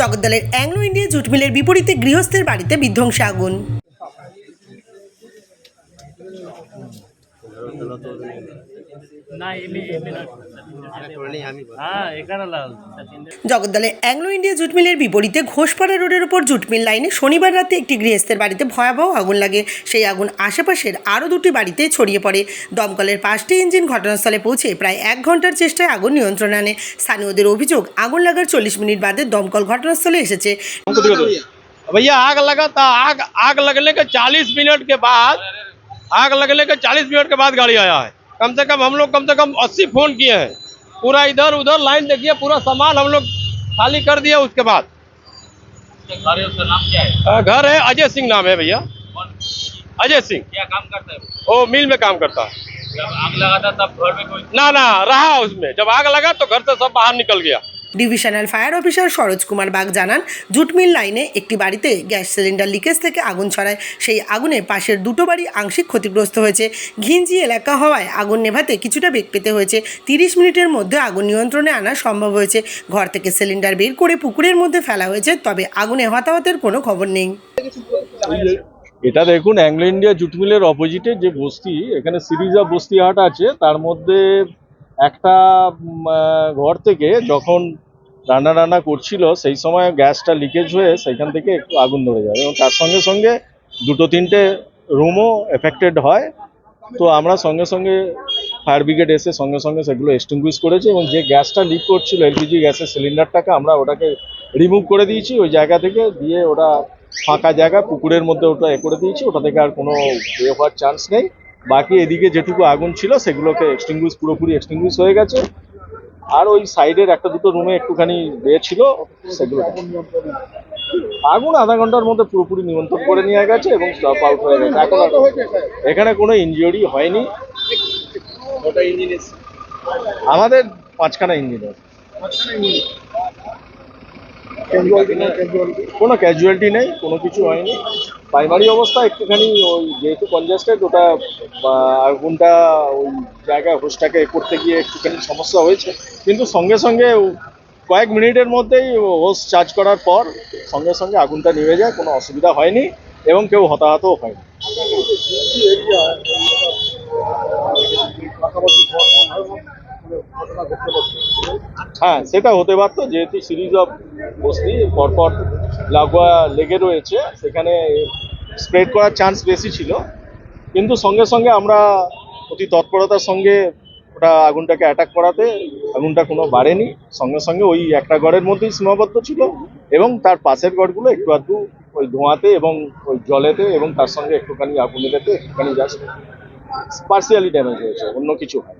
জগদ্দলের Anglo India jute মিলের বিপরীতে গৃহস্থের বাড়িতে বিধ্বংসী আগুন। না এমনি এমনি না হ্যাঁ এখানে লাল জগদ্দলের অ্যাংলো ইন্ডিয়া জুট মিলের বিপরীতে ঘোষপাড়া রোডের ওপর জুট মিল লাইনে শনিবার রাতে একটি গৃহস্থের বাড়িতে ভয়াবহ আগুন লাগে সেই আগুন আশেপাশের আরও দুটি বাড়িতে ছড়িয়ে পড়ে দমকলের পাঁচটি ইঞ্জিন ঘটনাস্থলে পৌঁছে প্রায় এক ঘন্টার চেষ্টায় আগুন নিয়ন্ত্রণে আনে স্থানীয়দের অভিযোগ আগুন লাগার চল্লিশ মিনিট বাদে দমকল ঘটনাস্থলে এসেছে भैया आग लगा था आग आग लगने के 40 मिनट के बाद आग लगने के 40 मिनट के बाद गाड़ी आया है कम से कम हम लोग कम से कम 80 फ़ोन किए हैं। पूरा इधर उधर लाइन देखिए पूरा सामान हम लोग खाली कर दिया उसके बाद। घर है उसका नाम क्या है? घर है अजय सिंह नाम है भैया। अजय सिंह। क्या काम करता है वो? वो मिल में काम करता है। जब आग लगा था तब घर में कोई ना ना रहा उसमें। जब आग लगा तो घर से सब बाहर निकल गया। Divisional fire officer Saroj Kumar Bag জানান জুট মিল লাইনে একটি বাড়িতে গ্যাস সিলিন্ডার লিকেজ থেকে আগুন ছড়ায়। সেই আগুনে পাশের দুটো বাড়ি আংশিক ক্ষতিগ্রস্ত হয়েছে। ঘিঞ্জি এলাকা হওয়ায় আগুন নেভাতে কিছুটা বেগ পেতে হয়েছে। তিরিশ মিনিটের মধ্যে আগুন নিয়ন্ত্রণে আনা সম্ভব হয়েছে। ঘর থেকে সিলিন্ডার বের করে পুকুরের মধ্যে ফেলা হয়েছে, তবে আগুনে হতাহতের কোনো খবর নেই। এটা দেখুন, অ্যাংলো ইন্ডিয়া জুট মিলের অপোজিটে যে বস্তি, এখানে সিরিজ বস্তি হাট আছে, তার মধ্যে একটা ঘর থেকে যখন রান্না রান্না করছিল, সেই সময় গ্যাসটা লিকেজ হয়ে সেখান থেকে একটু আগুন ধরে যায় এবং তার সঙ্গে সঙ্গে দুটো তিনটে রুমও এফেক্টেড হয়। তো আমরা সঙ্গে সঙ্গে ফায়ার ব্রিগেড এসে সঙ্গে সঙ্গে সেগুলো এক্সটিংগুইশ করেছে এবং যে গ্যাসটা লিক করছিল এলপিজি গ্যাসের সিলিন্ডারটাকে আমরা ওটাকে রিমুভ করে দিয়েছি। ওই জায়গা থেকে দিয়ে ওটা ফাঁকা জায়গা, পুকুরের মধ্যে ওটা এ করে দিয়েছি। ওটা থেকে আর কোনো এ হওয়ার চান্স নেই। বাকি এদিকে যেটুকু আগুন ছিল, সেগুলোকে এক্সটিংগুইশ পুরোপুরি এক্সটিংগুইশ হয়ে গেছে। আর ওই সাইডের একটা দুটো রুমে একটুখানি ইয়ে ছিল সেগুলো আগুন আধা ঘণ্টার মধ্যে পুরোপুরি নিমন্ত্রণ করে নিয়ে গেছে এবং স্টপ আউট হয়ে গেছে। এখন এখানে কোনো ইনজিওরি হয়নি। আমাদের পাঁচখানা ইঞ্জিন আছে কোনো ক্যাজুয়ালিটি নেই, কোনো কিছু হয়নি। প্রাইমারি অবস্থা একটুখানি ওই যেহেতু কনজাস্টেড ওটা আগুনটা ওই জায়গায় হোসটাকে এ করতে গিয়ে একটুখানি সমস্যা হয়েছে। কিন্তু সঙ্গে সঙ্গে কয়েক মিনিটের মধ্যেই হোস চার্জ করার পর সঙ্গে সঙ্গে আগুনটা নিভে যায়, কোনো অসুবিধা হয়নি এবং কেউ হতাহতও হয়নি। হ্যাঁ সেটা হতে পারতো, যেহেতু সিরিজ অফ বস্তি, পরপর লাগোয়া লেগে রয়েছে, সেখানে স্প্রেড করার চান্স বেশি ছিল। কিন্তু সঙ্গে সঙ্গে আমরা অতি তৎপরতার সঙ্গে ওটা আগুনটাকে অ্যাটাক করাতে আগুনটা কোনো বাড়েনি। সঙ্গে সঙ্গে ওই একটা ঘরের মধ্যেই সীমাবদ্ধ ছিল এবং তার পাশের ঘরগুলো একটু আধটু ওই ধোঁয়াতে এবং ওই জলেতে এবং তার সঙ্গে একটুখানি আগুন আগুনেতে একটুখানি জাস্ট পার্সিয়ালি ড্যামেজ হয়েছে, অন্য কিছু হয়